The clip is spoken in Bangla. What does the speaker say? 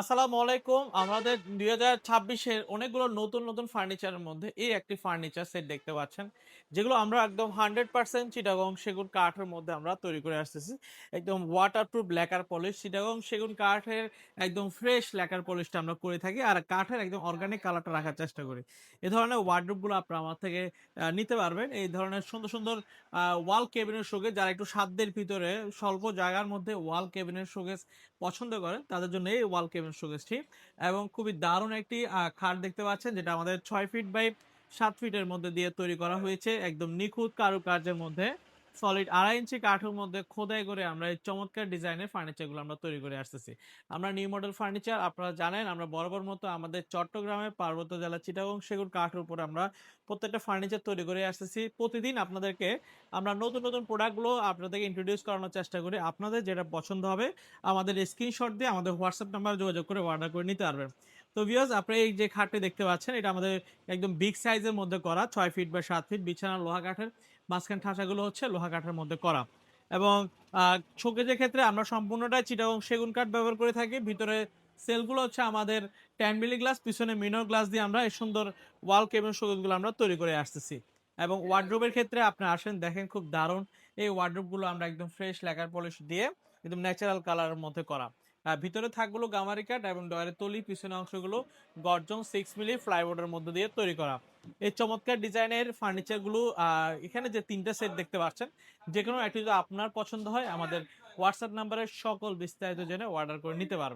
আসসালামু আলাইকুম। আমাদের দুই হাজার ছাব্বিশের অনেকগুলো নতুন নতুন ফার্নিচারের মধ্যে এই একটি ফার্নিচার সেট দেখতে পাচ্ছেন, যেগুলো আমরা একদম হান্ড্রেড পার্সেন্ট চিটাগং সেগুন কাঠের মধ্যে আমরা তৈরি করে আসতেছি। একদম waterproof lacquer polish Chittagong সেগুন কাঠের একদম ফ্রেশ লেকার পলিশটা আমরা করে থাকি আর কাঠের একদম অর্গানিক কালারটা রাখার চেষ্টা করি। এ ধরনের ওয়ার্ডরোবগুলো আপনারা আমার থেকে নিতে পারবেন। এই ধরনের সুন্দর সুন্দর ওয়াল কেবিনের শোকে যারা একটু সাধ্যের ভিতরে স্বল্প জায়গার মধ্যে ওয়াল কেবিনের শোকেস পছন্দ করেন, তাদের জন্য এই ওয়াল কেবিন শোকেসটি এবং খুবই দারুণ একটি খাট দেখতে পাচ্ছেন যেটা আমাদের ছয় ফিট বাই সাত ফিটের মধ্যে দিয়ে তৈরি করা হয়েছে একদম নিখুঁত কারুকার্যের মধ্যে। সলিড আড়াই ইঞ্চি কাঠের মধ্যে খোদাই করে আমরা এই চমৎকার ডিজাইনের ফার্নিচারগুলো আমরা তৈরি করে আসতেছি। আমরা নিউ মডেল ফার্নিচার আপনারা জানেন, আমরা বরাবর মতো আমাদের চট্টগ্রামে পার্বত্য জেলা চিটাগং সেগুন কাঠের উপর আমরা প্রত্যেকটা ফার্নিচার তৈরি করে আসতেছি। প্রতিদিন আপনাদেরকে আমরা নতুন নতুন প্রোডাক্টগুলো আপনাদেরকে ইন্ট্রোডিউস করানোর চেষ্টা করি। আপনাদের যেটা পছন্দ হবে, আমাদের স্ক্রিনশট দিয়ে আমাদের হোয়াটসঅ্যাপ নাম্বার যোগাযোগ করে অর্ডার করে নিতে পারবেন। তো ভিউয়ার্স আপনি এই যে খাটটি দেখতে পাচ্ছেন, এটা আমাদের একদম বিগ সাইজের মধ্যে করা, ছয় ফিট বা সাত ফিট বিছানা, লোহা কাঠের, মাঝখান ঠাসাগুলো হচ্ছে লোহা কাঠের মধ্যে করা। এবং শোকেজের ক্ষেত্রে আমরা সম্পূর্ণটাই চিটাগং সেগুন কাঠ ব্যবহার করে থাকি। ভিতরে সেলগুলো হচ্ছে আমাদের ট্যান মিলি গ্লাস পিছনে মিনর গ্লাস দিয়ে আমরা এই সুন্দর ওয়াল কেবিন শোকেজগুলো আমরা তৈরি করে আসতেছি। এবং ওয়ার্ড্রোবের ক্ষেত্রে আপনি আসেন, দেখেন খুব দারুণ, এই ওয়ার্ড্রোবগুলো আমরা একদম ফ্রেশ লেকার পলিশ দিয়ে একদম ন্যাচারাল কালারের মধ্যে করা। ভিতরে থাকগুলো গামারি কাঠ এবং ডয়ারের তলি পিছনে অংশগুলো গর্জন সিক্স মিলি ফ্লাইবোর্ডের মধ্যে দিয়ে তৈরি করা। এই চমৎকার ডিজাইনের ফার্নিচারগুলো এখানে যে তিনটা সেট দেখতে পাচ্ছেন যে কোনো একটি যদি আপনার পছন্দ হয়, আমাদের হোয়াটসঅ্যাপ নাম্বারে সকল বিস্তারিত জেনে অর্ডার করে নিতে পারবেন।